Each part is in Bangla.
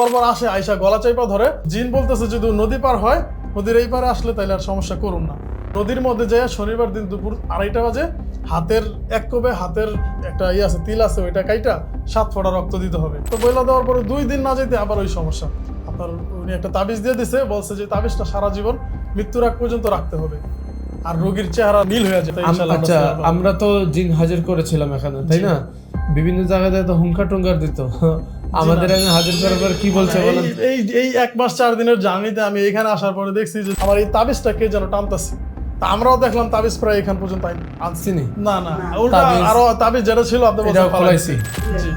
পরপর আসে আইসা গলা চাইপা ধরে। জিন বলতেছে যদি নদী পার হয় নদীর এই পারে আসলে তাইলে আর সমস্যা করুন না। নদীর মধ্যে যায় শনিবার দিন দুপুর আড়াইটা বাজে হাতের এক কবে হাতের একটা ইয়ে আছে তিল আছে ওইটা কাইটা সাত ফোঁটা রক্ত দিতে হবে। তো বইলা দেওয়ার পরে দুই দিন না যেতে আবার ওই সমস্যা। আপনার উনি একটা তাবিজ দিয়ে দিছে বলছে যে তাবিজটা সারা জীবন মৃত্যুর আগ পর্যন্ত রাখতে হবে। আর রোগীর চেহারা নীল হয়ে আমরা আচ্ছা আমরা তো জিন হাজির করেছিলাম এখানে তাই না? বিভিন্ন জায়গায় তো হুঙ্কার টুঙ্কার দিত। আমাদের আমি হাজির করার পর কি বলছে বলেন? এই এই এক মাস চার দিনের জার্নিতে আমি এখানে আসার পরে দেখছি যে আমার এই তাবিজটা কে যেন টানতেছে। তা আমরাও দেখলাম তাবিজ প্রায় এখান পর্যন্ত আন- আনছি না না তাবিজ- আরও তাবিজ যেটা ছিল আপনি এটাও খোলাইছি।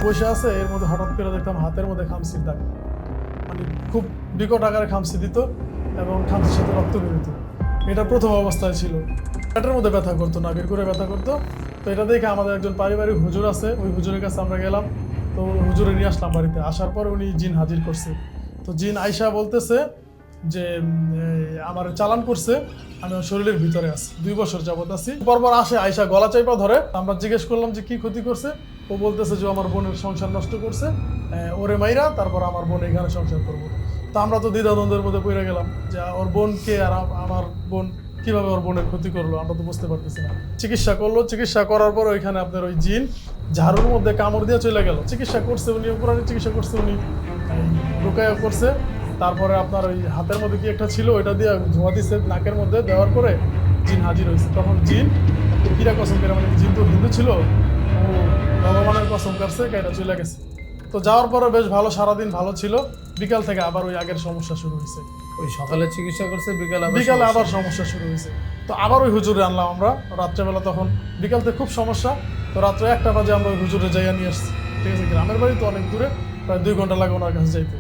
বসে আছে এর মধ্যে হঠাৎ করে দেখতাম হাতের মধ্যে খামসির দাগ। মানে খুব বিকট আকারে খামসি দিত এবং খামসির সাথে রক্ত বেরোত এটা প্রথম অবস্থায় ছিল। পেটের মধ্যে ব্যথা করতো না বের করে ব্যথা করতো। তো এটা দেখে আমাদের একজন পারিবারিক হুজুর আছে ওই হুজুরের কাছে আমরা গেলাম। তো হুজুরে নিয়ে আসলাম বাড়িতে। আসার পর উনি জিন হাজির করছে। তো জিন আয়সা বলতেছে যে আমার চালান করছে, আমি শরীরের ভিতরে আছি, দুই বছর যাবত আছি। পরপর আসে আয়সা গলা চাইপা ধরে, আমরা জিজ্ঞেস করলাম যে কি ক্ষতি করছে? ও বলতেছে যে আমার বোনের সংসার নষ্ট করছে ওরে মাইরা, তারপর আমার বোন এখানে সংসার করব। তো আমরা তো দ্বিধাদ্বন্দ্বের মধ্যে পড়ে গেলাম যে, ওর বোনকে আর আমার বোন কীভাবে ওর বোনের ক্ষতি করল, আমরা তো বুঝতে পারতেছি না। চিকিৎসা করল, চিকিৎসা করার পর ওইখানে আপনার ওই জিন ঝাড়ুর মধ্যে কামড় দিয়ে চলে গেল। চিকিৎসা করছে উনি পুরানি চিকিৎসা করছে উনি। রোকায়া করছে। তারপরে আপনার ওই হাতের মধ্যে কি একটা ছিল ওইটা দিয়ে ধোয়া দিচ্ছে নাকের মধ্যে দেওয়ার পরে জিন হাজির হয়েছে। তখন জিন কিরা কসম করে মানে জিন তো হিন্দু ছিল ও ভগবানের কসম কাটছে এটা চলে গেছে। তো যাওয়ার পরে বেশ ভালো সারাদিন ভালো ছিল। বিকাল থেকে আবার ওই আগের সমস্যা শুরু হয়েছে। ওই সকালে চিকিৎসা করছে বিকালে বিকালে আবার সমস্যা শুরু হয়েছে। তো আবার ওই হুজুরে আনলাম আমরা রাত্রেবেলা তখন। বিকাল থেকে খুব সমস্যা। তো রাত্রে একটা বাজে আমরা হুজুরে যাইয়া নিয়ে আসছি। ঠিক আছে, গ্রামের বাড়ি তো অনেক দূরে, প্রায় দুই ঘণ্টা লাগে ওনার কাছে যাইতে।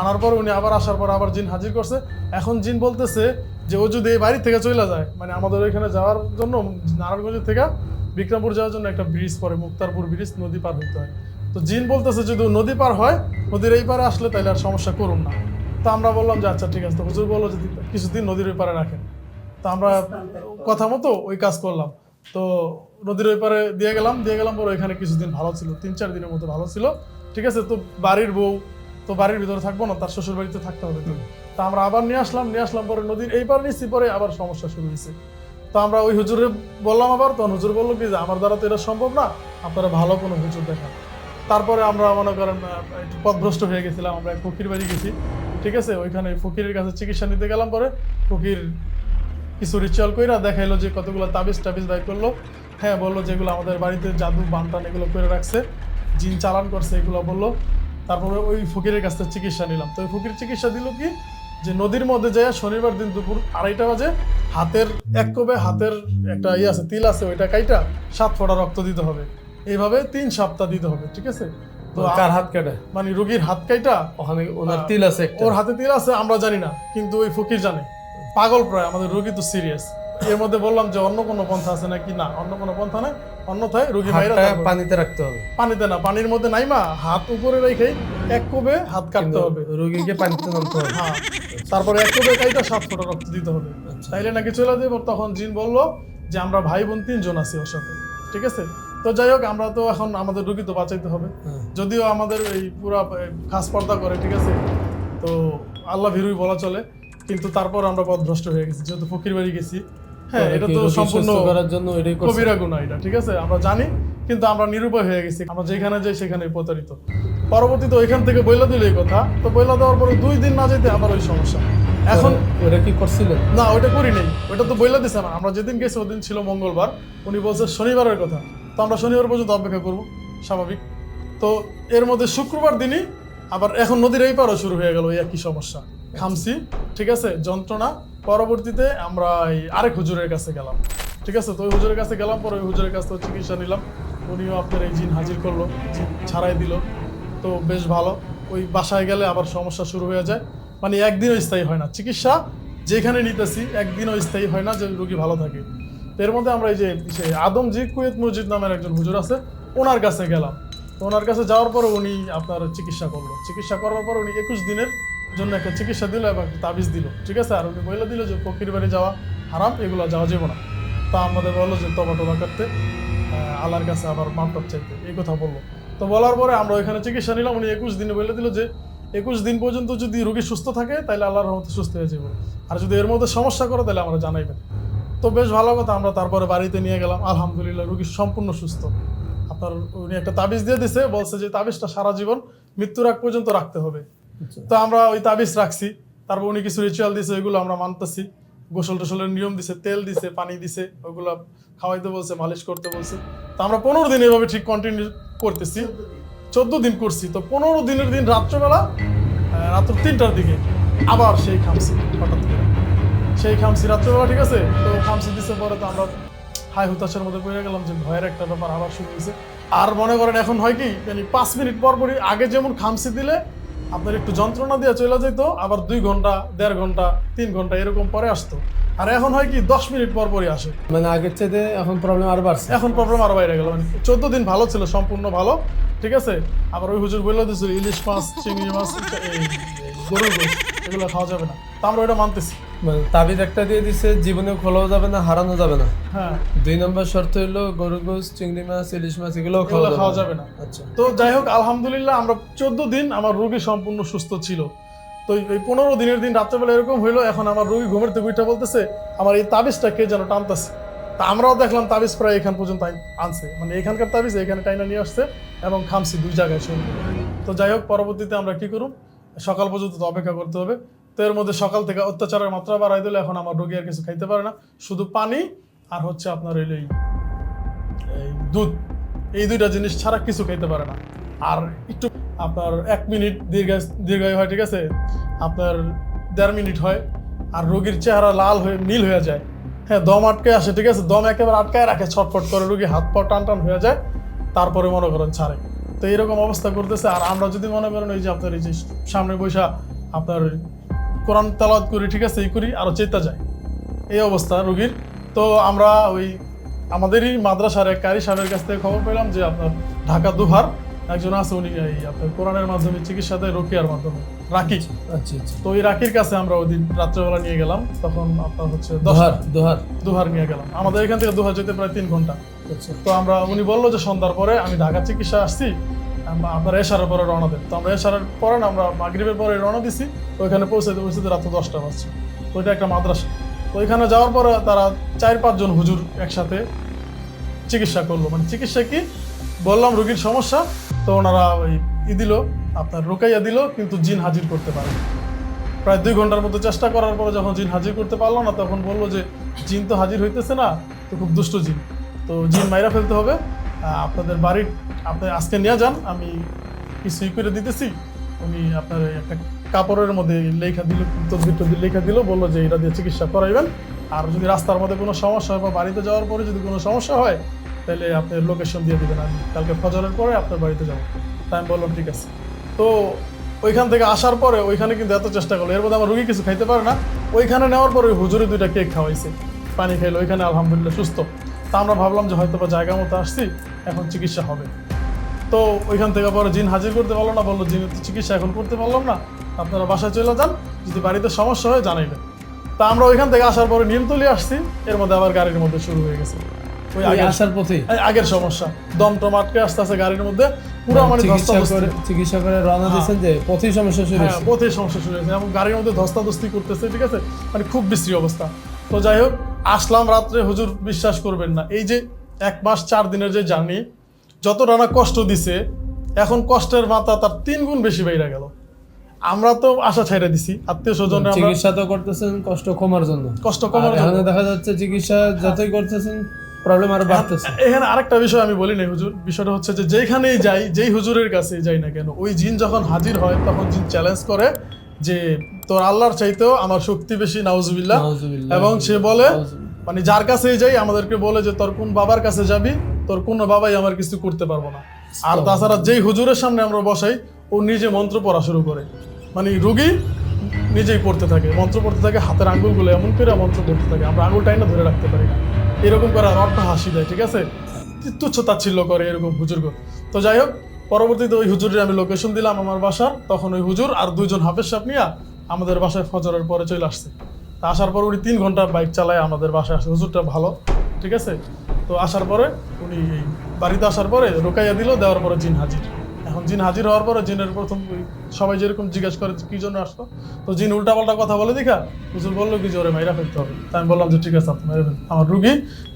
আনার পর উনি আবার আসার পর আবার জিন হাজির করছে। এখন জিন বলতেছে যে ও যদি এই বাড়ি থেকে চলে যায় মানে আমাদের ওইখানে যাওয়ার জন্য নারায়ণগঞ্জ থেকে বিক্রমপুর যাওয়ার জন্য একটা ব্রিজ পরে মুক্তারপুর ব্রিজ নদী পার হইতে হয়। তো জিন বলতেছে, যদি নদী পার হয়, নদীর এই পারে আসলে তাইলে আর সমস্যা করুন না। তো আমরা বললাম যে আচ্ছা ঠিক আছে। তো হুজুর বলল যে, কিছুদিন নদীর ওই পারে রাখেন। তো আমরা কথা মতো ওই কাজ করলাম। তো নদীর ওই পারে দিয়ে গেলাম দিয়ে গেলাম পরে ওইখানে কিছুদিন ভালো ছিল, তিন চার দিনের মতো ভালো ছিল। ঠিক আছে, তো বাড়ির বউ, তো বাড়ির ভিতরে থাকব না, তার শ্বশুর বাড়িতে থাকতে হবে তো। তা আমরা আবার নিয়ে আসলাম নিয়ে আসলাম পরে নদীর এই পার নিচ্ছি পরে আবার সমস্যা শুরু হয়েছে। তো আমরা ওই হুজুরে বললাম আবার, তখন হুজুর বলল কি যে, আমার দ্বারা তো এটা সম্ভব না, আপনারা ভালো কোনো হুজুর দেখান। তারপরে আমরা মনে করেন একটু পথভ্রষ্ট হয়ে গেছিলাম, আমরা ফকির বাড়ি গেছি। ঠিক আছে, ওইখানে ফকিরের কাছে চিকিৎসা নিতে গেলাম পরে। ফকির কিছু রিচুয়াল কইরা দেখাইলো যে কতগুলো তাবিজ টাবিজ বাই করল। হ্যাঁ বলল যেগুলো আমাদের বাড়িতে জাদু বানটান এগুলো করে রাখছে। জিন চালান করছে এগুলো বলল। তারপরে ওই ফকিরের কাছ থেকে চিকিৎসা নিলাম। তো ওই ফকির চিকিৎসা দিল কি? যে নদীর মধ্যে যায় শনিবার দিন দুপুর আড়াইটা বাজে হাতের এক কবে হাতের একটা ইয়ে আছে তিল আছে ওইটা কাইটা সাত ফোঁটা রক্ত দিতে হবে। এইভাবে তিন সপ্তাহ দিতে হবে ঠিক আছে? তো কার হাত কাটে মানে রোগীর হাত কাইটা ওখানে ওনার তিল আছে ওর হাতে তিল আছে আমরা জানি না কিন্তু ওই ফকির জানে। পাগল প্রায় আমাদের রোগী তো সিরিয়াস এর মধ্যে বললাম যে অন্য কোনো পন্থা আছে নাকি? না অন্য কোনো পন্থা নাই। অন্যথায় রোগী বাইরে পানিতে রাখতে হবে। পানিতে না পানির মধ্যে নাইমা হাত উপরে রেখে এক কোবে হাত কাটতে হবে। রোগীকে পানিতে নামতে হবে। হ্যাঁ তারপরে এক কোবে কাইটা সাত ফোঁটা রক্ত দিতে হবে। আচ্ছা। তাইলে নাকি চলে যাবে তখন জিন বলল যে আমরা ভাই বোন তিনজন আছি ওর সাথে। ঠিক আছে? তো যাই হোক আমরা তো এখন আমাদের রোগী তো বাঁচাইতে হবে। হ্যাঁ। যদিও আমাদের এই পুরা খাস পর্দা করে ঠিক আছে? তো আল্লাহ ভীরুই বলা চলে। কিন্তু তারপর আমরা পথভ্রষ্ট হয়ে গেছি যেহেতু ফকির বাড়ি গেছি। হ্যাঁ এটা তো সম্পূর্ণ করার জন্য এটাই কবিরা গুণা এটা ঠিক আছে? আমরা জানি কিন্তু আমরা নিরুপায় হয়ে গেছি। আমরা যেখানে যাই সেখানে প্রতারিত। পরবর্তীতে ওইখান থেকে বইলা দিল এই কথা। তো বইলা দেওয়ার পরে দুই দিন না যেতে আবার ওই সমস্যা। এখন ওরা কি করছিলেন? না ওইটা করি নেই। ওইটা তো বইলা দিছে না। আমরা যেদিন গেছি ওদিন ছিল মঙ্গলবার। উনি বলছে শনিবারের কথা। তো আমরা শনিবার পর্যন্ত অপেক্ষা করব স্বাভাবিক। তো এর মধ্যে শুক্রবার দিনই আবার এখন নদীর এই পারও শুরু হয়ে গেল এই একই সমস্যা। খামসি ঠিক আছে, যন্ত্রণা। পরবর্তীতে আমরা আরেক হুজুরের কাছে গেলাম। ঠিক আছে, তো ওই হুজুরের কাছে গেলাম, পরে ওই হুজুরের কাছে চিকিৎসা নিলাম। উনিও আপনার এই জিন হাজির করল ছাড়াই দিল। তো বেশ ভালো। ওই বাসায় গেলে আবার সমস্যা শুরু হয়ে যায়। মানে একদিনও স্থায়ী হয় না। চিকিৎসা যেখানে নিতেছি, একদিনও স্থায়ী হয় না যে রোগী ভালো থাকে। এর মধ্যে আমরা এই যে, সে আদমজি কুয়েত মসজিদ নামের একজন হুজুর আছে, ওনার কাছে গেলাম। তো ওনার কাছে যাওয়ার পর উনি আপনার চিকিৎসা করল। চিকিৎসা করার পর উনি একুশ দিনের জন্য একটা চিকিৎসা দিল এবং তাবিজ দিল, ঠিক আছে? আর উনি বলে দিল যে, ফকির বাড়ি যাওয়া হারাম, এগুলো যাওয়া যাবে না। তা আমাদের বলল যে, তবা টবা করতে। আল্লাহর কাছে আবার মাপটাপ চাইতে, এই কথা বলল। তো বলার পরে আমরা ওইখানে চিকিৎসা নিলাম। উনি একুশ দিনে বলে দিল যে, একুশ দিন পর্যন্ত যদি রোগী সুস্থ থাকে তাহলে আল্লাহর রহমতে সুস্থ হয়ে যাবে আর যদি এর মধ্যে সমস্যা করে তাহলে আমরা জানাইবেন। তো বেশ ভালো কথা, আমরা তারপরে বাড়িতে নিয়ে গেলাম। আলহামদুলিল্লাহ, রোগী সম্পূর্ণ সুস্থ। আপনার, উনি একটা তাবিজ দিয়ে দিছে, বলছে যে, তাবিজটা সারা জীবন মৃত্যুর আগ পর্যন্ত রাখতে হবে। তো আমরা ওই তাবিজ রাখছি। তারপর উনি কিছু রিচুয়াল দিছে, ওইগুলো আমরা মানতেছি। গোসল টোসলের নিয়ম দিছে, তেল দিছে, পানি দিছে ওগুলো খাওয়াইতে বলছে, মালিশ করতে বলছে। তো আমরা পনেরো দিন এভাবে ঠিক কন্টিনিউ করতেছি। চোদ্দ দিন করছি। তো পনেরো দিনের দিন রাত্রেবেলা রাত্র তিনটার দিকে আবার সেই খামসি হঠাৎ করে। সেই খামসি রাত্রেবেলা, ঠিক আছে? তো খামসি দিছে পরে তো আমরা হাই হুতাশের মধ্যে পড়ে গেলাম যে ভয়ের একটা ব্যাপার আবার শুরু হয়েছে। আর মনে করেন, এখন হয় কি পাঁচ মিনিট পর পরই আগে যেমন খামসি দিলে আপনার একটু যন্ত্রণা দিয়ে চলে যেত আবার দুই ঘণ্টা দেড় ঘণ্টা তিন ঘণ্টা এরকম পরে আসতো। আর এখন হয় কি দশ মিনিট পর পরই আসে। মানে আগের চাইতে এখন প্রবলেম আরও বাড়ছে। এখন প্রবলেম আরও বাইরে গেল। মানে চোদ্দ দিন ভালো ছিল সম্পূর্ণ ভালো ঠিক আছে? আবার ওই হুজুর বলল দিয়েছিল ইলিশ মাছ চিংড়ি মাছ গরুর এগুলো খাওয়া যাবে না। তা আমরা ওইটা মানতেছি। মানে তাবিজ একটা দিয়ে দিছে জীবনে খোলাও যাবে না হারানো যাবে না। হ্যাঁ। দুই নম্বর শর্ত হলো গরু গোস চিংড়ি মাছ ইলিশ মাছ এগুলো খাওয়া যাবে না। আচ্ছা। তো যাই হোক আলহামদুলিল্লাহ আমরা চোদ্দ দিন আমার রোগী সম্পূর্ণ সুস্থ ছিল। তো এই পনেরো দিনের দিন রাত্রেবেলা এরকম হইল এখন আমার রোগী ঘুমের থেকে বলতেছে আমার এই তাবিজটা কে যেন টানতেছে? তা আমরাও দেখলাম তাবিজ প্রায় এখান পর্যন্ত আনছে। মানে এখানকার তাবিজ এখানে টাইনা নিয়ে আসছে এবং খামসি দুই জায়গায় শুরু তো যাই হোক পরবর্তীতে আমরা কি করুন সকাল পর্যন্ত অপেক্ষা করতে হবে। তো এর মধ্যে সকাল থেকে অত্যাচারের মাত্রা বাড়াই দিলে, এখন আমার রোগী আর কিছু খাইতে পারে না। শুধু পানি আর হচ্ছে আপনার হইল এই দুধ। এই দুইটা জিনিস ছাড়া কিছু খাইতে পারে না। আর একটু আপনার এক মিনিট দীর্ঘ দীর্ঘায়ু হয়, ঠিক আছে? আপনার দেড় মিনিট হয় আর রোগীর চেহারা লাল হয়ে, নীল হয়ে যায়। হ্যাঁ দম আটকে আসে, ঠিক আছে? দম একেবারে আটকায় রাখে, ছটফট করে রোগী, হাত পা টান টান হয়ে যায়, তারপরে মনে করেন ছাড়ে। তো এরকম অবস্থা করতেছে। আর আমরা যদি মনে করেন ওই যে আপনার এই যে সামনে বৈশা আপনার কোরআন তালাত করি ঠিক আছে এই করি আরও চেতা যায়। এই অবস্থা রুগীর। তো আমরা ওই আমাদেরই মাদ্রাসার এক কারি সাহেবের কাছ থেকে খবর পেলাম যে আপনার ঢাকা দুহার একজন আছে উনি এই আপনার কোরআনের মাধ্যমে চিকিৎসা দেয় রোকিয়ার মাধ্যমে রাকি। আচ্ছা আচ্ছা তো ওই রাকির কাছে আমরা ওই দিন রাত্রেবেলা নিয়ে গেলাম তখন আপনার হচ্ছে দোহার দোহার। দুহার নিয়ে গেলাম। আমাদের এখান থেকে দুহার যেতে প্রায় তিন ঘণ্টা। আচ্ছা। তো আমরা উনি বলল যে সন্ধ্যার পরে আমি ঢাকা চিকিৎসা আসছি আপনারা এশারের পরে রওনা দেন তো আমরা এশারের পরে না, আমরা মাগরিবের পরে রওনা দিছি, ওইখানে পৌঁছাতে পৌঁছাতে রাত দশটা বাজছে। ওইটা একটা মাদ্রাসা। ওইখানে যাওয়ার পরে তারা চার পাঁচজন হুজুর একসাথে চিকিৎসা করল। মানে চিকিৎসা কি? বললাম, রোগীর সমস্যা। তো ওনারা ওই ই দিল, আপনার রোকাইয়া দিল, কিন্তু জিন হাজির করতে পারে প্রায় দুই ঘণ্টার মতো চেষ্টা করার পরে যখন জিন হাজির করতে পারল না, তখন বলল যে, জিন তো হাজির হইতেছে না, তো খুব দুষ্ট জিন। তো জিন মাইরা ফেলতে হবে। আপনাদের বাড়ির আপনি আজকে নিয়ে যান, আমি কিছু ই করে দিতেছি। উনি আপনার একটা কাপড়ের মধ্যে লেখা দিল তদবির লেখা দিল, বলল যে এটা দিয়ে চিকিৎসা করাইবেন। আর যদি রাস্তার মধ্যে কোনো সমস্যা হয় বা বাড়িতে যাওয়ার পরে যদি কোনো সমস্যা হয়, তাহলে আপনি লোকেশন দিয়ে দেবেন। আমি কালকে ফজরের পরে আপনার বাড়িতে যাব। তাই আমি বললাম, ঠিক আছে। তো ওইখান থেকে আসার পরে ওইখানে কিন্তু এত চেষ্টা করল। এর মধ্যে আমার রুগী কিছু খাইতে পারে না। ওইখানে নেওয়ার পরে হুজুরে দুইটা কেক খাওয়াইছে। পানি খাইলো, ওইখানে আলহামদুলিল্লাহ সুস্থ। তা আমরা ভাবলাম যে হয়তো বা জায়গা মতো আসছি। এখন চিকিৎসা হবে। তো ওইখান থেকে পরে জিন হাজির করতে পারল না বলল জিনের চিকিৎসা এখন করতে পারলাম না আপনারা বাসায় চলে যান যদি বাড়িতে সমস্যা হয় জানাইবেন তা আমরা ওইখান থেকে আসার পরে নিমতলি আসছি এর মধ্যে আবার গাড়ির মধ্যে শুরু হয়ে গেছে। ওই আসার পথে? আগের সমস্যা। দম টম আটকে আসতে আসতে গাড়ির মধ্যে পুরো মানে চিকিৎসা করে রওনা দিয়েছেন যে পথেই সমস্যা শুরু হ্যাঁ হয়েছে। সমস্যা শুরু হয়েছে। এবং গাড়ির মধ্যে ধস্তাধস্তি করতেছে ঠিক আছে? মানে খুব বিশ্রী অবস্থা। তো যাই হোক আসলাম রাত্রে হুজুর বিশ্বাস করবেন না। এই যে এক মাস চার দিনের যে জার্নি যতটা না কষ্ট দিছে এখন কষ্টের মাত্রা তার তিন গুণ বেশি বেড়ে গেল আমরা তো আশা ছাইড়া দিছি আত্মীয় স্বজন চিকিৎসা তো করতেছেন কষ্ট কমার জন্য কষ্ট কমার জন্য। দেখা যাচ্ছে চিকিৎসা যতই করতেছেন প্রবলেম আরও বাড়তেছে এখানে আরেকটা বিষয় আমি বলি না হুজুর বিষয়টা হচ্ছে যে যেখানেই যাই যেই হুজুরের কাছে যাই না কেন ওই জিন যখন হাজির হয় তখন জিন চ্যালেঞ্জ করে যে তোর আল্লাহর চাইতেও আমার শক্তি বেশি নাউজুবিল্লাহ। এবং সে বলে। মানে যার কাছেই যাই আমাদেরকে বলে যে তোর কোন বাবার কাছে যাবি? তোর কোনো বাবাই আমার কিছু করতে পারব না। আর তাছাড়া যেই হুজুরের সামনে আমরা বসাই ও নিজে মন্ত্র পড়া শুরু করে। মানে রুগী নিজেই পড়তে থাকে মন্ত্র পড়তে থাকে হাতের আঙ্গুলগুলো এমন করে মন্ত্র পড়তে থাকে আমরা আঙুলটাই না ধরে রাখতে পারি না। এরকম করে আর অর্থ হাসি দেয় ঠিক আছে? তুচ্ছ তাচ্ছিল্য করে এরকম হুজুর তো যাই হোক পরবর্তীতে ওই হুজুরের আমি লোকেশন দিলাম আমার বাসার। তখন ওই হুজুর আর দুইজন হাফেজ সাপ নিয়ে আমাদের বাসায় ফজরের পরে চলে আসছে। আসার পর উনি তিন ঘণ্টা বাইক চালায়, আমাদের বাসায় আসে। হুজুরটা ভালো, ঠিক আছে? তো আসার পরে উনি বাড়িতে আসার পরে রোকাইয়া দিল, দেওয়ার পরে জিন হাজির। এখন জিন হাজির হওয়ার পরে জিনের প্রথম সবাই যেরকম জিজ্ঞেস করে কি জন্য আসতো তো জিন উল্টাপাল্টা কথা বলে দেখা, হুজুর বলল কি জোরে মাইরা ফেলতে হবে। তাই আমি বললাম যে ঠিক আছে, আপনি মেরে আমার রুগী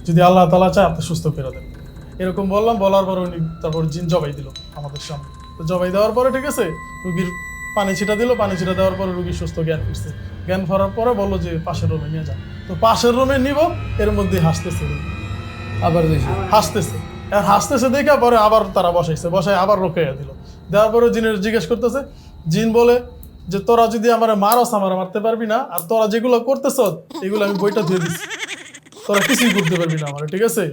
যদি আল্লাহ তালা চায়, আপনি সুস্থ করে দেন। এরকম বললাম, বলার পর উনি তারপর জিন জবাই দিল আমাদের সামনে। তো জবাই দেওয়ার পরে ঠিক আছে, রুগীর পানি ছিটা দিল পানি ছিটা দেওয়ার পরে রুগী সুস্থ জ্ঞান ফিরছে। জ্ঞান ফেরার পরে বলল যে পাশের রুমে নিয়ে যান তো পাশের রুমে নিব এর মধ্যে হাসতেছে আবার হাসতেছে। আর হাসতেছে দেখে পরে আবার তারা বসাইছে বসাই আবার রোকাইয়া দিল। দেওয়ার পরে জিনের জিজ্ঞেস করতেছে জিন বলে যে তোরা যদি আমার মারস আমার মারতে পারবি না আর তোরা যেগুলো করতেছ এগুলো আমি বইটা ধুয়ে দিচ্ছি তোরা কিছুই করতে পারবি না আমার ঠিক আছে?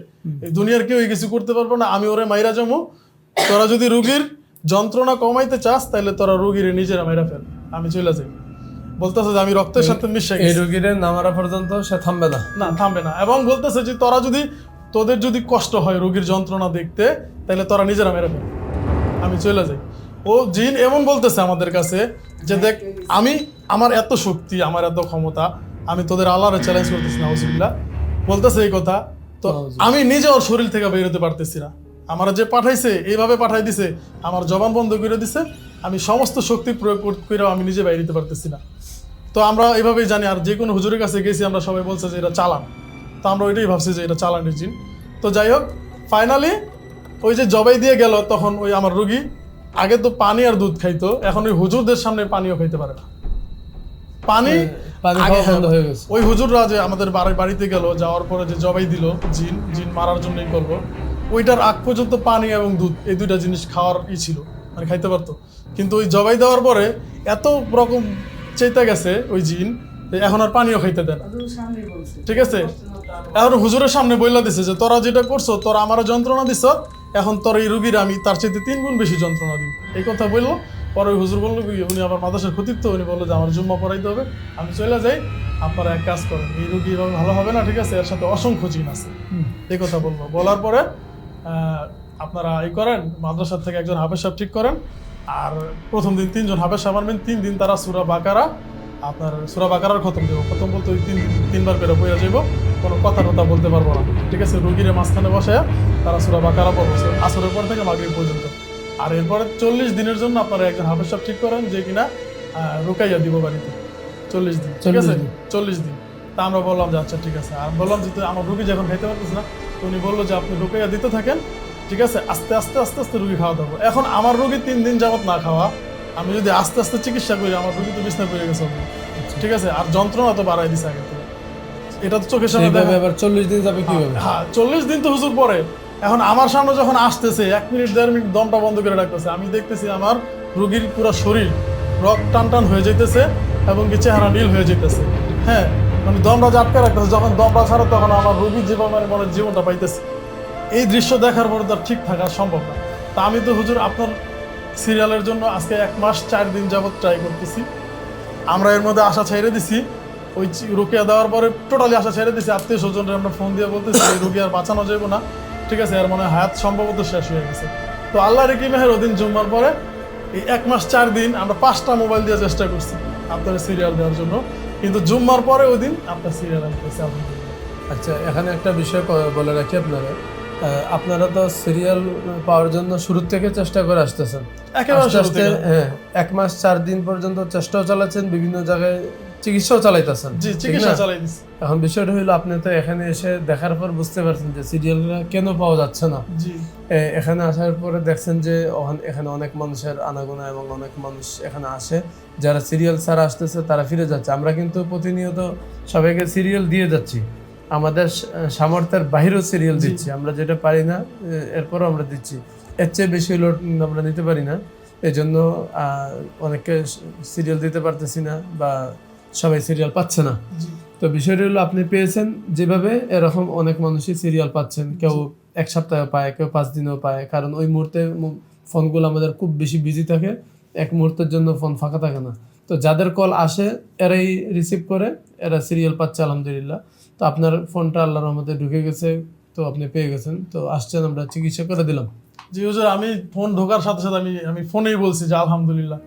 দুনিয়ার কেউ কিছু করতে পারব না আমি ওরে মাইরা জমু তোরা যদি রুগীর যন্ত্রণা কমাইতে চাস তাহলে তোরা রুগীর নিজেরা মাইরা ফেল। আমি চলে যাই। বলতেছে যে আমি রক্তের সাথে মিশে এই রোগীর নামারা পর্যন্ত সে থামবে না। না থামবে না। এবং বলতেছে যে তোরা যদি তোদের যদি কষ্ট হয় রোগীর যন্ত্রণা দেখতে তাহলে তোরা নিজেরা মেরে ফেল। আমি চলে যাই। ও জিন এমন বলতেছে আমাদের কাছে যে দেখ আমি আমার এত শক্তি আমার এত ক্ষমতা আমি তোদের আল্লাহরে চ্যালেঞ্জ করতেছি না বলতেছে এই কথা তো আমি নিজে ওর শরীর থেকে বেরোতে পারতেছি না। আমার যে পাঠাইছে এইভাবে পাঠাই দিছে আমার জবান বন্ধ করে দিছে আমি সমস্ত শক্তি প্রয়োগ করে আমি নিজে বাইরে দিতে পারতেছি না। তো আমরা এইভাবেই জানি আর যে কোনো হুজুরের কাছে গেছি আমরা সবাই বলছে যে এটা চালান। তো আমরা ওইটাই ভাবছি যে এটা চালানের জিন তো যাই হোক ফাইনালি ওই যে জবাই দিয়ে গেল তখন ওই আমার রুগী আগে তো পানি আর দুধ খাইতো এখন ওই হুজুরদের সামনে পানিও খাইতে পারে না। পানি হ্যাঁ, হয়ে ওই হুজুররা যে আমাদের বাড়ি বাড়িতে গেল যাওয়ার পরে যে জবাই দিল জিন জিন মারার জন্যই করব ওইটার আগ পর্যন্ত পানি এবং দুধ এই দুইটা জিনিস খাওয়ার ই ছিল মানে খাইতে পারতো। কিন্তু ওই জবাই দেওয়ার পরে এত রকম চেতে গেছে ওই জিন এখন আর পানিও খাইতে দেয় না। ঠিক আছে? এখন হুজুরের সামনে বইলা দিছে যে তোরা যেটা করছ তোরা আমার যন্ত্রণা দিছ এখন তোর এই রুগীর আমি তার চাইতে তিন গুণ বেশি যন্ত্রণা দিব। এই কথা বলল। পরে ওই হুজুর বলল কি উনি আবার মাদাসের ক্ষতিত্ব উনি বলল যে আমার জুম্মা পড়াইতে হবে আমি চলে যাই আপনারা এক কাজ করেন এই রুগী এভাবে ভালো হবে না ঠিক আছে? এর সাথে অসংখ্য জিন আছে। এই কথা বলব বলার পরে আপনারা এই করেন মাদ্রাসার থেকে একজন হাফেজ সাহেব ঠিক করেন। আর প্রথম দিন তিনজন হাফেজ সাহেব আনবেন তিন দিন তারা সুরা বাকারা আপনার সুরা বাকারার খতম দেবো। খতম বলতে ওই তিন তিনবার করে বইয়া যাইব কোনো কথা কথা বলতে পারব না। ঠিক আছে রুগীরে মাঝখানে বসে তারা সুরা বাকারা পড়ব আসরের পর থেকে মাগরিব পর্যন্ত। আর এরপরে চল্লিশ দিনের জন্য আপনারা একজন হাফেজ সাহেব ঠিক করেন যে কিনা রুকাইয়া দিব বাড়িতে। চল্লিশ দিন ঠিক আছে? চল্লিশ দিন। তা আমরা বললাম যে আচ্ছা ঠিক আছে। আর বললাম যে আমার রুগী যখন খাইতে পারতেছে না? তো উনি বলল যে আপনি রুকাইয়া দিতে থাকেন ঠিক আছে? আস্তে আস্তে আস্তে আস্তে রুগী খাওয়া দেবো এখন আমার রুগী তিন দিন যাবত না খাওয়া আমি যদি আস্তে আস্তে চিকিৎসা করি আমার রুগী তো বিছনা পড়ে গেছে ঠিক আছে? আর যন্ত্রণা তো বাড়াই দিছে আগে এটা তো চোখের সামনে দেখা চল্লিশ দিন যাবে কীভাবে? হ্যাঁ চল্লিশ দিন তো হুজুর পরে। এখন আমার সামনে যখন আসতেছে এক মিনিট দেড় মিনিট দমটা বন্ধ করে রাখতেছে। আমি দেখতেছি আমার রুগীর পুরো শরীর রক্ত টান টান হয়ে যাইতেছে এবং কি চেহারা নীল হয়ে যাইতেছে। হ্যাঁ মানে দমটা যে আটকে রাখতেছে। যখন দমটা ছাড়ে তখন আমার রুগীর জীবন মানে জীবনটা পাইতেছে। এই দৃশ্য দেখার পরে তো আর ঠিক থাকা সম্ভব না। তা আমি তো হুজুর আপনার সিরিয়ালের জন্য আজকে এক মাস চার দিন যাবৎ ট্রাই করতেছি। আমরা এর মধ্যে আশা ছেড়ে দিছি। ওই রুকিয়া দেওয়ার পরে টোটালি আশা ছেড়ে দিছি। আত্মীয় স্বজনরা আমরা ফোন দিয়ে বলতেছি, এই রুগী আর বাঁচানো যাবে না। ঠিক আছে আর মানে হায়াত সম্ভবত শেষ হয়ে গেছে। তো আল্লাহ রেকি মেহের ওদিন জুম্মার পরে এই এক মাস চার দিন আমরা পাঁচটা মোবাইল দিয়ে চেষ্টা করছি আপনার সিরিয়াল দেওয়ার জন্য। কিন্তু জুম্মার পরে ওই দিন আপনার সিরিয়াল আসতেছে আচ্ছা এখানে একটা বিষয় বলে রাখি আপনারা। আপনারা তো সিরিয়াল পাওয়ার জন্য শুরু থেকে চেষ্টা করে আসতেছেন। হ্যাঁ এক মাস চার দিন পর্যন্ত চেষ্টাও চালাচ্ছেন বিভিন্ন জায়গায় চিকিৎসাও চালাইতেছেন। জি চিকিৎসা না? চালাই দিছি এখন বিষয়টা হইল আপনি তো এখানে এসে দেখার পর বুঝতে পারছেন যে সিরিয়ালটা কেন পাওয়া যাচ্ছে না। জি। এখানে আসার পরে দেখছেন যে এখানে অনেক মানুষের আনাগোনা এবং অনেক মানুষ এখানে আসে। যারা সিরিয়াল ছাড়া আসতেছে তারা ফিরে যাচ্ছে। আমরা কিন্তু প্রতিনিয়ত সবাইকে সিরিয়াল দিয়ে যাচ্ছি। আমাদের সামর্থ্যের বাহিরেও সিরিয়াল দিচ্ছি। আমরা যেটা পারি না এরপরও আমরা দিচ্ছি। এর চেয়ে বেশি লোড আমরা নিতে পারি না। এই জন্য আহ, অনেকে সিরিয়াল দিতে পারতেছি না বা সবাই সিরিয়াল পাচ্ছে না। তো বিষয়টা হলো আপনি পেয়েছেন যেভাবে এরকম অনেক মানুষই সিরিয়াল পাচ্ছেন। কেউ এক সপ্তাহে পায় কেউ পাঁচ দিনেও পায়। কারণ ওই মুহূর্তে ফোনগুলো আমাদের খুব বেশি বিজি থাকে। এক মুহূর্তের জন্য ফোন ফাঁকা থাকে না। তো যাদের কল আসে এরাই রিসিভ করে এরা সিরিয়াল পাচ্ছে আলহামদুলিল্লাহ। তো আপনার ফোনটা আল্লাহর রহমতে ঢুকে গেছে তো আপনি পেয়ে গেছেন। তো আসছেন আমরা চিকিৎসা করে দিলাম। জি হুজুর আমি ফোন ঢোকার সাথে সাথে আমি আমি ফোনেই বলছি যে আলহামদুলিল্লাহ।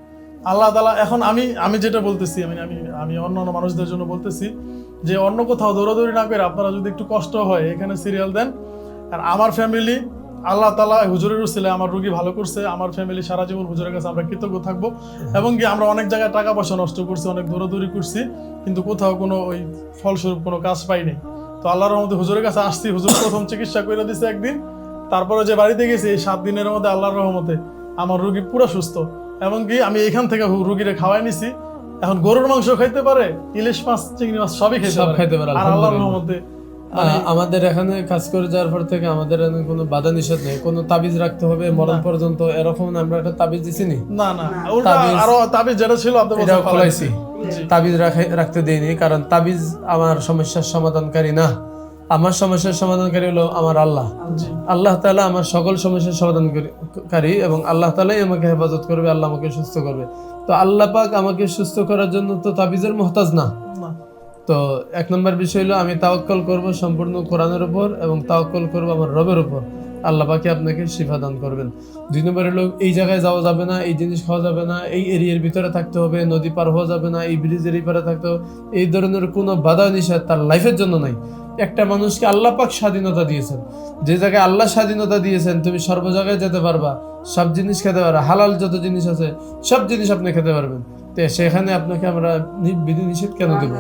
আল্লাহ তালা এখন আমি আমি যেটা বলতেছি আমি আমি আমি অন্য অন্য মানুষদের জন্য বলতেছি যে অন্য কোথাও দৌড়াদৌড়ি না করে আপনারা যদি একটু কষ্ট হয়, এখানে সিরিয়াল দেন। আর আমার ফ্যামিলি আল্লাহ তালা হুজুরের উসিলে আমার রুগী ভালো করছে, আমার ফ্যামিলি সারা জীবন হুজুরের কাছে আমরা কৃতজ্ঞ থাকব। এবং কি আমরা অনেক জায়গায় টাকা পয়সা নষ্ট করছি, অনেক দৌড়াদৌড়ি করছি, কিন্তু কোথাও কোনো ওই ফলস্বরূপ কোনো কাজ পাইনি তো আল্লাহর রহমতে হুজুরের কাছে আসছি, হুজুর প্রথম চিকিৎসা করে দিছে একদিন। তারপরে যে বাড়িতে গেছি, এই সাত দিনের মধ্যে আল্লাহর রহমতে আমার রুগী পুরো সুস্থ। এবং কি আমি এখান থেকে রুগীরে খাওয়াই নিছি। এখন গরুর মাংস খাইতে পারে ইলিশ মাছ চিংড়ি মাছ সবই খেতে সব খাইতে পারে, আর আল্লাহর। রহমতে আমাদের এখানে কাজ করে যাওয়ার পর থেকে আমাদের কোনো বাধা নিষেধ নেই কোনো তাবিজ রাখতে হবে মরণ পর্যন্ত এরকম আমরা একটা তাবিজ দিছি নি? না না আরও তাবিজ যেটা ছিল আপনি এটাও খোলাইছি। তাবিজ রাখে- রাখতে দেইনি কারণ তাবিজ আমার সমস্যার সমাধানকারী না। আমার সমস্যার সমাধানকারী হলো আমার আল্লাহ। আল্লাহ তালা আমার সকল সমস্যার সমাধানকারী এবং আল্লাহ তালাই আমাকে হেফাজত করবে আল্লাহ আমাকে সুস্থ করবে। তো আল্লাহ পাক আমাকে সুস্থ করার জন্য তো তাবিজের মহতাজ না। তো এক নম্বর বিষয় হলো আমি তাওয়াক্কল করব সম্পূর্ণ কোরআনের উপর এবং তাওয়াক্কল করব আমার রবের উপর। আল্লাহ পাকে আপনাকে শিফা দান করবেন। দুই নম্বর হলো এই জায়গায় যাওয়া যাবে না এই জিনিস খাওয়া যাবে না এই এরিয়ার ভিতরে থাকতে হবে নদী পার হওয়া যাবে না এই ব্রিজের এই পারে থাকতে হবে। এই ধরনের কোনো বাধা নিষেধ তার লাইফের জন্য নাই। একটা মানুষকে আল্লাহ পাক স্বাধীনতা দিয়েছেন। যে জায়গায় আল্লাহ স্বাধীনতা দিয়েছেন তুমি সর্ব জায়গায় যেতে পারবা। সব জিনিস খেতে পারবা। হালাল যত জিনিস আছে সব জিনিস আপনি খেতে পারবেন। তো সেখানে আপনাকে আমরা বিধি নিষেধ কেন দেবো?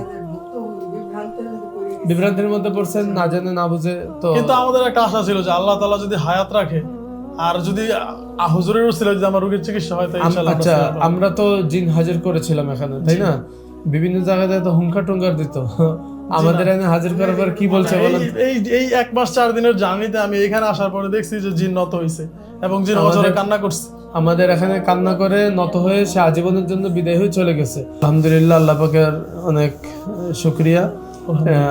বিভ্রান্তির মধ্যে পড়ছেন না জানে না বুঝে তো কিন্তু আমাদের একটা আশা ছিল যে আল্লাহ তাআলা যদি হায়াত রাখে আর যদি আ- হুজুরের ছিল যদি আমার রোগীর চিকিৎসা হয় আচ্ছা আমরা তো জিন হাজির করেছিলাম এখানে তাই না? বিভিন্ন জায়গায় তো হুঙ্কার টুঙ্কার দিত। আমাদের এখানে হাজির করার পর কি বলছে বলেন? এই- এই এক মাস চার দিনের জার্নিতে আমি এখানে আসার পরে দেখছি যে জিন নত হয়েছে এবং জিন অজরে কান্না করছে। আমাদের এখানে কান্না করে নত হয়ে সে আজীবনের জন্য বিদায় হয়ে চলে গেছে। আলহামদুলিল্লাহ আল্লাহ পাকের অনেক শুক্রিয়া।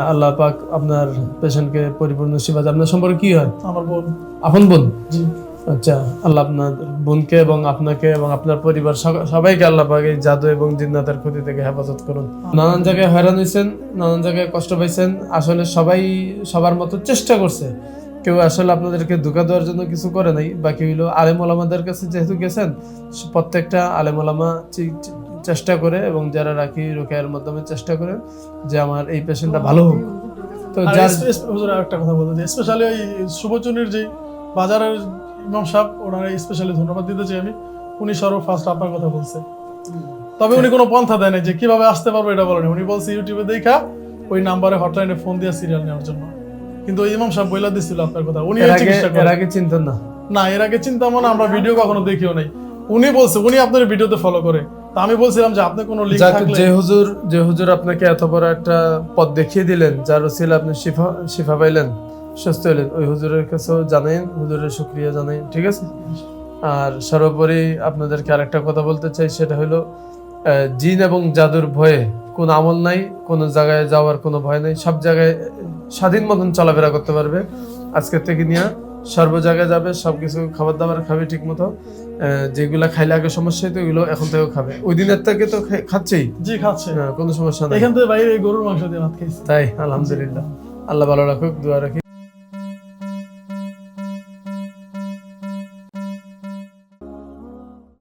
আল্লাহ পাক আপনার পেশেন্টকে পরিপূর্ণ সেবা আপনার সম্পর্কে কি হয়? আমার বোন। আপন বোন? জি। আচ্ছা আল্লাহ আপনার বোনকে এবং আপনাকে এবং আপনার পরিবার সবাইকে আল্লাহ পাক এই জাদু এবং জিন্নাতের ক্ষতি থেকে হেফাজত করুন। নানান জায়গায় হয়রান হয়েছেন নানান জায়গায় কষ্ট পাইছেন আসলে সবাই সবার মতো চেষ্টা করছে। কেউ আসলে আপনাদেরকে ধোকা দেওয়ার জন্য কিছু করে নাই বাকি হইল আলেম ওলামাদের কাছে যেহেতু গেছেন প্রত্যেকটা আলেম ওলামা চেষ্টা করে এবং যারা রাখি রোকেয়ার মাধ্যমে চেষ্টা করেন যে আমার এই পেশেন্টটা ভালো হোক। তো যার একটা কথা বলতে স্পেশালি ওই শুভচুনির যে বাজারের ইমাম সাহেব ওনারা স্পেশালি ধন্যবাদ দিতে চাই আমি। উনি সর্ব ফার্স্ট আপনার কথা বলছে। তবে উনি কোনো পন্থা দেয় যে কীভাবে আসতে পারব এটা বলেনি। উনি বলছে ইউটিউবে দেখা ওই নাম্বারে হটলাইনে ফোন দিয়ে সিরিয়াল নেওয়ার জন্য। কিন্তু ওই ইমাম সাহেব বইলা দিছিল আপনার কথা। উনি এর আগে চিন্তা না। না এর আগে চিন্তা মনে আমরা ভিডিও কখনো দেখিও নাই। উনি বলছে উনি আপনার ভিডিওতে ফলো করে। তা আমি বলছিলাম যে আপনি কোনো যাক থাকলে যে হুজুর যে হুজুর আপনাকে এত বড় একটা পথ দেখিয়ে দিলেন যার ওসিল আপনি শিফা শিফা পাইলেন সুস্থ হলেন। ওই হুজুরের কাছেও জানাই হুজুরের শুক্রিয়া জানাই ঠিক আছে? আর সর্বোপরি আপনাদেরকে আরেকটা কথা বলতে চাই সেটা হলো জিন এবং জাদুর ভয়ে কোন আমল নাই কোন জায়গায় যাওয়ার কোনো ভয় নাই সব জায়গায় স্বাধীন মতন চলাফেরা করতে পারবে। আজকের থেকে নিয়ে সর্ব জায়গায় যাবে সবকিছু খাবার দাবার খাবে ঠিক মতো যেগুলা খাইলে আগে সমস্যা হতো ওইগুলো এখন থেকেও খাবে। ওই দিনের থেকে তো খাচ্ছেই? জি খাচ্ছে। হ্যাঁ, কোনো সমস্যা নাই। এখান থেকে বাইরে গরুর মাংস দিয়ে ভাত খাইছে। তাই আলহামদুলিল্লাহ। আল্লাহ ভালো রাখুক দোয়া রাখি।